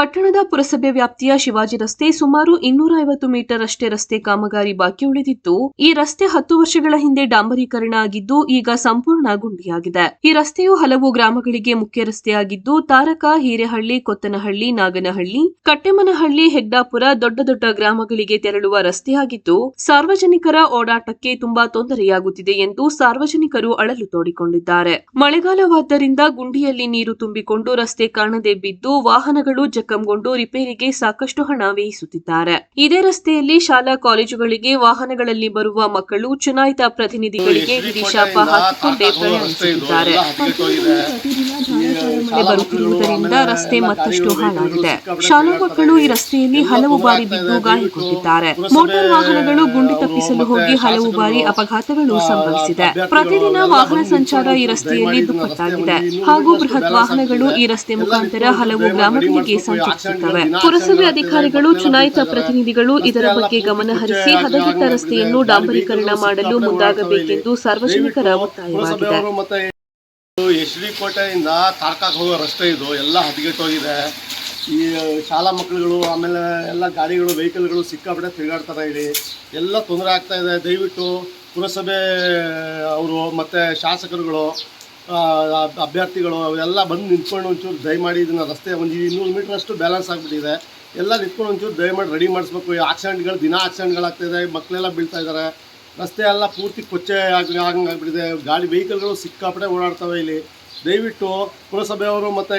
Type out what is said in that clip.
ಪಟ್ಟಣದ ಪುರಸಭೆ ವ್ಯಾಪ್ತಿಯ ಶಿವಾಜಿ ರಸ್ತೆ ಸುಮಾರು ಇನ್ನೂರ ಐವತ್ತು ಮೀಟರ್ ಅಷ್ಟೇ ರಸ್ತೆ ಕಾಮಗಾರಿ ಬಾಕಿ ಉಳಿದಿತ್ತು. ಈ ರಸ್ತೆ ಹತ್ತು ವರ್ಷಗಳ ಹಿಂದೆ ಡಾಂಬರೀಕರಣ ಆಗಿದ್ದು, ಈಗ ಸಂಪೂರ್ಣ ಗುಂಡಿಯಾಗಿದೆ. ಈ ರಸ್ತೆಯು ಹಲವು ಗ್ರಾಮಗಳಿಗೆ ಮುಖ್ಯ ರಸ್ತೆಯಾಗಿದ್ದು, ತಾರಕ, ಹಿರೇಹಳ್ಳಿ, ಕೊತ್ತನಹಳ್ಳಿ, ನಾಗನಹಳ್ಳಿ, ಕಟ್ಟೆಮನಹಳ್ಳಿ, ಹೆಗ್ಡಾಪುರ ದೊಡ್ಡ ದೊಡ್ಡ ಗ್ರಾಮಗಳಿಗೆ ತೆರಳುವ ರಸ್ತೆಯಾಗಿದ್ದು ಸಾರ್ವಜನಿಕರ ಓಡಾಟಕ್ಕೆ ತುಂಬಾ ತೊಂದರೆಯಾಗುತ್ತಿದೆ ಎಂದು ಸಾರ್ವಜನಿಕರು ಅಳಲು ತೋಡಿಕೊಂಡಿದ್ದಾರೆ. ಮಳೆಗಾಲವಾದ್ದರಿಂದ ಗುಂಡಿಯಲ್ಲಿ ನೀರು ತುಂಬಿಕೊಂಡು ರಸ್ತೆ ಕಾಣದೆ ಬಿದ್ದು ವಾಹನಗಳು ಜಖಂಗೊಂಡು ರಿಪೇರಿಗೆ ಸಾಕಷ್ಟು ಹಣ ವ್ಯಯಿಸುತ್ತಿದ್ದಾರೆ. ಇದೇ ರಸ್ತೆಯಲ್ಲಿ ಶಾಲಾ ಕಾಲೇಜುಗಳಿಗೆ ವಾಹನಗಳಲ್ಲಿ ಬರುವ ಮಕ್ಕಳು ಚುನಾಯಿತ ಪ್ರತಿನಿಧಿಗಳಿಗೆ ಹಿರಿಶಾಪ ಹಾಕಿಕೊಂಡೇ ಪ್ರಯಾಣಿಸುತ್ತಿದ್ದಾರೆ. ಬರುತ್ತಿರುವುದರಿಂದ ರಸ್ತೆ ಮತ್ತಷ್ಟು ಹಾಳಾಗಿದೆ. ಶಾಲಾ ಮಕ್ಕಳು ಈ ರಸ್ತೆಯಲ್ಲಿ ಹಲವು ಬಾರಿ ಬಿದ್ದು ಗಾಯಗೊಂಡಿದ್ದಾರೆ ಮೋಟಾರ್ ವಾಹನಗಳು ಗುಂಡಿ ತಪ್ಪಿಸಲು ಹೋಗಿ ಹಲವು ಬಾರಿ ಅಪಘಾತಗಳು ಸಂಭವಿಸಿದೆ. ಪ್ರತಿದಿನ ವಾಹನ ಸಂಚಾರ ಈ ರಸ್ತೆಯಲ್ಲಿ ದುಪ್ಪಟ್ಟಾಗಿದೆ. ಹಾಗೂ ಬೃಹತ್ ವಾಹನಗಳು ಈ ರಸ್ತೆ ಮುಖಾಂತರ ಹಲವು ಗ್ರಾಮಗಳಿಗೆ ಸಂಚರಿಸುತ್ತವೆ ಪುರಸಭೆ ಅಧಿಕಾರಿಗಳು ಚುನಾಯಿತ ಪ್ರತಿನಿಧಿಗಳು ಇದರ ಬಗ್ಗೆ ಗಮನ ಹರಿಸಿ ಹದಗೆಟ್ಟ ರಸ್ತೆಯನ್ನು ಡಾಂಬರೀಕರಣ ಮಾಡಲು ಮುಂದಾಗಬೇಕೆಂದು ಸಾರ್ವಜನಿಕರ ಒತ್ತಾಯವಾಗಿದೆ. ಹೋಗೋ ರಸ್ತೆ ಇದು ಎಲ್ಲ ಹದಗೆಟ್ಟೋಗಿದೆ. ಈ ಶಾಲಾ ಮಕ್ಕಳುಗಳು ಆಮೇಲೆ ಎಲ್ಲ ಗಾಡಿಗಳು ವೆಹಿಕಲ್ಗಳು ಸಿಕ್ಕಾಪಟ್ಟೆ ತಿರುಗಾಡ್ತಾರೆ ಇಲ್ಲಿ. ಎಲ್ಲ ತೊಂದರೆ ಆಗ್ತಾ ಇದೆ. ದಯವಿಟ್ಟು ಪುರಸಭೆ ಅವರು ಮತ್ತು ಶಾಸಕರುಗಳು ಅಭ್ಯರ್ಥಿಗಳು ಅವೆಲ್ಲ ಬಂದು ನಿಂತ್ಕೊಂಡು ಒಂಚೂರು ದಯಮಾಡಿ ಇದನ್ನು ರಸ್ತೆ ಒಂದು ಇನ್ನೂರು ಮೀಟ್ರಷ್ಟು ಬ್ಯಾಲೆನ್ಸ್ ಆಗಿಬಿಟ್ಟಿದೆ. ಎಲ್ಲ ನಿಂತ್ಕೊಂಡು ಒಂಚೂರು ದಯಮಾಡಿ ರೆಡಿ ಮಾಡಿಸ್ಬೇಕು. ಈ ಆಕ್ಸಿಡೆಂಟ್ಗಳು ದಿನ ಆಕ್ಸಿಡೆಂಟ್ಗಳಾಗ್ತಾಯಿದೆ ಮಕ್ಕಳೆಲ್ಲ ಬೀಳ್ತಾ ಇದ್ದಾರೆ ರಸ್ತೆ ಎಲ್ಲ ಪೂರ್ತಿ ಕೊಚ್ಚೆ ಆಗಿ ಆಗಂಗಾಗ್ಬಿಟ್ಟಿದೆ ಗಾಡಿ ವೆಹಿಕಲ್ಗಳು ಸಿಕ್ಕಾಪಡೆ ಓಡಾಡ್ತವೆ ಇಲ್ಲಿ. ದಯವಿಟ್ಟು ಪುರಸಭೆಯವರು ಮತ್ತು